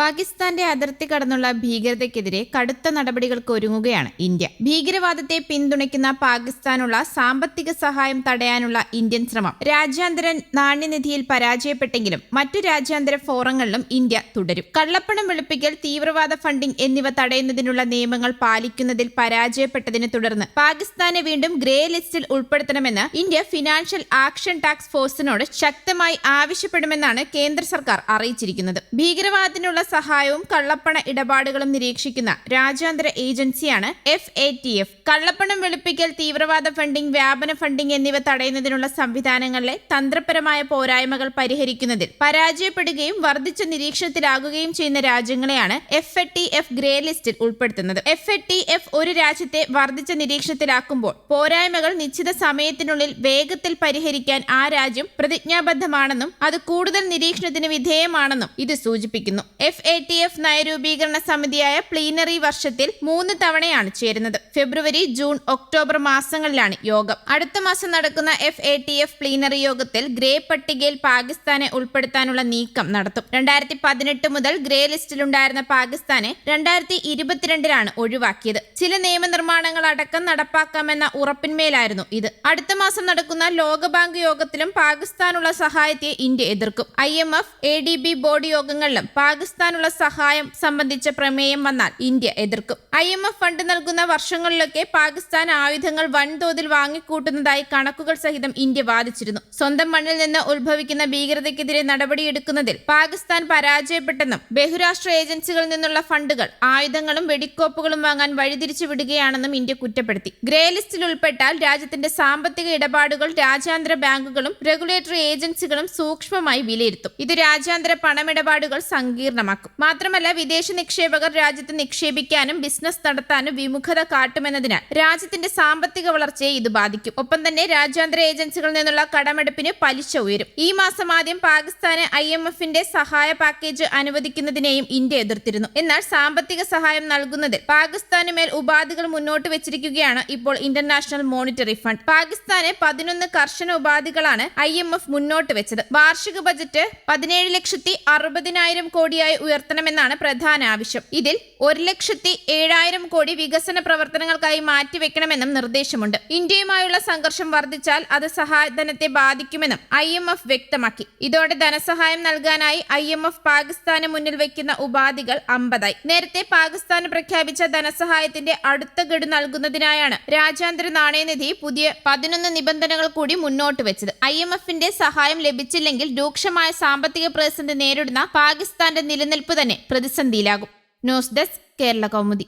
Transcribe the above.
പാകിസ്ഥാന്റെ അതിർത്തി കടന്നുള്ള ഭീകരതയ്ക്കെതിരെ കടുത്ത നടപടികൾക്ക് ഒരുങ്ങുകയാണ് ഇന്ത്യ. ഭീകരവാദത്തെ പിന്തുണയ്ക്കുന്ന പാകിസ്ഥാനുള്ള സാമ്പത്തിക സഹായം തടയാനുള്ള ഇന്ത്യൻ ശ്രമം. രാജ്യാന്തര നാണ്യനിധിയിൽ പരാജയപ്പെട്ടെങ്കിലും മറ്റു രാജ്യാന്തര ഫോറങ്ങളിലും ഇന്ത്യ തുടരും. കള്ളപ്പണം വെളുപ്പിക്കൽ തീവ്രവാദ ഫണ്ടിംഗ് എന്നിവ തടയുന്നതിനുള്ള നിയമങ്ങൾ പാലിക്കുന്നതിൽ പരാജയപ്പെട്ടതിനെ തുടർന്ന് പാകിസ്ഥാനെ വീണ്ടും ഗ്രേ ലിസ്റ്റിൽ ഉൾപ്പെടുത്തണമെന്ന് ഇന്ത്യ ഫിനാൻഷ്യൽ ആക്ഷൻ ടാക്സ് ഫോഴ്സിനോട് ശക്തമായി ആവശ്യപ്പെടുമെന്നാണ് കേന്ദ്ര സർക്കാർ അറിയിച്ചിരിക്കുന്നത്. ഭീകരവാദത്തിനുള്ള സഹായവും കള്ളപ്പണ ഇടപാടുകളും നിരീക്ഷിക്കുന്ന രാജ്യാന്തര ഏജൻസിയാണ് എഫ് എ ടി എഫ് കള്ളപ്പണം വെളുപ്പിക്കൽ തീവ്രവാദ ഫണ്ടിംഗ് വ്യാപന ഫണ്ടിംഗ് എന്നിവ തടയുന്നതിനുള്ള സംവിധാനങ്ങളിലെ തന്ത്രപരമായ പോരായ്മകൾ പരിഹരിക്കുന്നതിൽ പരാജയപ്പെടുകയും വർദ്ധിച്ച നിരീക്ഷണത്തിലാകുകയും ചെയ്യുന്ന രാജ്യങ്ങളെയാണ് F A T F grey ലിസ്റ്റിൽ ഉൾപ്പെടുത്തുന്നത്. എഫ് എ ടി എഫ് ഒരു രാജ്യത്തെ വർദ്ധിച്ച നിരീക്ഷണത്തിലാക്കുമ്പോൾ പോരായ്മകൾ നിശ്ചിത സമയത്തിനുള്ളിൽ വേഗത്തിൽ പരിഹരിക്കാൻ ആ രാജ്യം പ്രതിജ്ഞാബദ്ധമാണെന്നും അത് കൂടുതൽ നിരീക്ഷണത്തിന് വിധേയമാണെന്നും ഇത് സൂചിപ്പിക്കുന്നു. എഫ് എ ടി എഫ് നയരൂപീകരണ സമിതിയായ പ്ലീനറി വർഷത്തിൽ മൂന്ന് തവണയാണ് ചേരുന്നത്. ഫെബ്രുവരി ജൂൺ ഒക്ടോബർ മാസങ്ങളിലാണ് യോഗം. അടുത്ത മാസം നടക്കുന്ന F A T F plenary യോഗത്തിൽ ഗ്രേ പട്ടികയിൽ പാകിസ്ഥാനെ ഉൾപ്പെടുത്താനുള്ള നീക്കം നടത്തും. രണ്ടായിരത്തി പതിനെട്ട് മുതൽ ഗ്രേ ലിസ്റ്റിലുണ്ടായിരുന്ന പാകിസ്ഥാനെ രണ്ടായിരത്തി ഇരുപത്തിരണ്ടിലാണ് ഒഴിവാക്കിയത്. ചില നിയമനിർമ്മാണങ്ങൾ അടക്കം നടപ്പാക്കാമെന്ന ഉറപ്പിന്മേലായിരുന്നു ഇത്. അടുത്ത മാസം നടക്കുന്ന ലോകബാങ്ക് യോഗത്തിലും പാകിസ്ഥാനുള്ള സഹായത്തെ ഇന്ത്യ എതിർക്കും. I M F A D B board യോഗങ്ങളിലും പാകിസ്ഥാനുള്ള സഹായം സംബന്ധിച്ച പ്രമേയം വന്നാൽ ഇന്ത്യ എതിർക്കും. ഐ എം എഫ് ഫണ്ട് നൽകുന്ന വർഷങ്ങളിലൊക്കെ പാകിസ്ഥാൻ ആയുധങ്ങൾ വൻതോതിൽ വാങ്ങിക്കൂട്ടുന്നതായി കണക്കുകൾ സഹിതം ഇന്ത്യ വാദിച്ചിരുന്നു. സ്വന്തം മണ്ണിൽ നിന്ന് ഉത്ഭവിക്കുന്ന ഭീകരതയ്ക്കെതിരെ നടപടിയെടുക്കുന്നതിൽ പാകിസ്ഥാൻ പരാജയപ്പെട്ടെന്നും ബഹുരാഷ്ട്ര ഏജൻസികളിൽ നിന്നുള്ള ഫണ്ടുകൾ ആയുധങ്ങളും വെടിക്കോപ്പുകളും വാങ്ങാൻ വഴിതിരിച്ചു വിടുകയാണെന്നും ഇന്ത്യ കുറ്റപ്പെടുത്തി. ഗ്രേ ലിസ്റ്റിൽ ഉൾപ്പെട്ടാൽ രാജ്യത്തിന്റെ സാമ്പത്തിക ഇടപാടുകൾ രാജ്യാന്തര ബാങ്കുകളും റെഗുലേറ്ററി ഏജൻസികളും സൂക്ഷ്മമായി വിലയിരുത്തും. ഇത് രാജ്യാന്തര പണമിടപാടുകൾ സങ്കീർണമാക്കും. മാത്രമല്ല വിദേശ നിക്ഷേപകർ രാജ്യത്ത് നിക്ഷേപിക്കാനും ബിസിനസ് നടത്താനും വിമുഖത കാട്ടുമെന്നതിനാൽ രാജ്യത്തിന്റെ സാമ്പത്തിക വളർച്ചയെ ഇത് ബാധിക്കും. ഒപ്പം തന്നെ രാജ്യാന്തര ഏജൻസികളിൽ നിന്നുള്ള കടമെടുപ്പിന് പലിശ ഉയരും. ഈ മാസം ആദ്യം പാകിസ്ഥാന് ഐ എം എഫിന്റെ സഹായ പാക്കേജ് അനുവദിക്കുന്നതിനെയും ഇന്ത്യ എതിർത്തിരുന്നു. എന്നാൽ സാമ്പത്തിക സഹായം നൽകുന്നതിൽ പാകിസ്ഥാന് മേൽ ഉപാധികൾ മുന്നോട്ട് വെച്ചിരിക്കുകയാണ് ഇപ്പോൾ ഇന്റർനാഷണൽ മോണിറ്ററി ഫണ്ട്. പാകിസ്ഥാന് പതിനൊന്ന് കർശന ഉപാധികളാണ് ഐ എം എഫ് മുന്നോട്ട് വെച്ചത്. വാർഷിക ബജറ്റ് പതിനേഴ് ലക്ഷത്തി അറുപതിനായിരം കോടിയായി ഉയർത്തണമെന്നാണ് പ്രധാന ആവശ്യം. ഇതിൽ ഒരു ലക്ഷത്തി ഏഴായിരം കോടി വികസന പ്രവർത്തനങ്ങൾക്കായി മാറ്റിവെക്കണമെന്നും നിർദ്ദേശമുണ്ട്. ഇന്ത്യയുമായുള്ള സംഘർഷം വർദ്ധിച്ചാൽ അത് സഹായധനത്തെ ബാധിക്കുമെന്നും ഐ എം എഫ് വ്യക്തമാക്കി. ഇതോടെ ധനസഹായം നൽകാനായി ഐ എം എഫ് പാകിസ്ഥാന് മുന്നിൽ വെക്കുന്ന ഉപാധികൾ അമ്പതായി. നേരത്തെ പാകിസ്ഥാൻ പ്രഖ്യാപിച്ച ധനസഹായത്തിന്റെ അടുത്ത ഗഡു നൽകുന്നതിനായാണ് രാജ്യാന്തര നാണയനിധി പുതിയ പതിനൊന്ന് നിബന്ധനകൾ കൂടി മുന്നോട്ട് വെച്ചത്. ഐ എം എഫിന്റെ സഹായം ലഭിച്ചില്ലെങ്കിൽ രൂക്ഷമായ സാമ്പത്തിക പ്രതിസന്ധി നേരിടുന്ന പാകിസ്ഥാന്റെ നിലനിൽപ്പ് തന്നെ പ്രതിസന്ധിയിലാകും. News desk Kerala Kaumudi.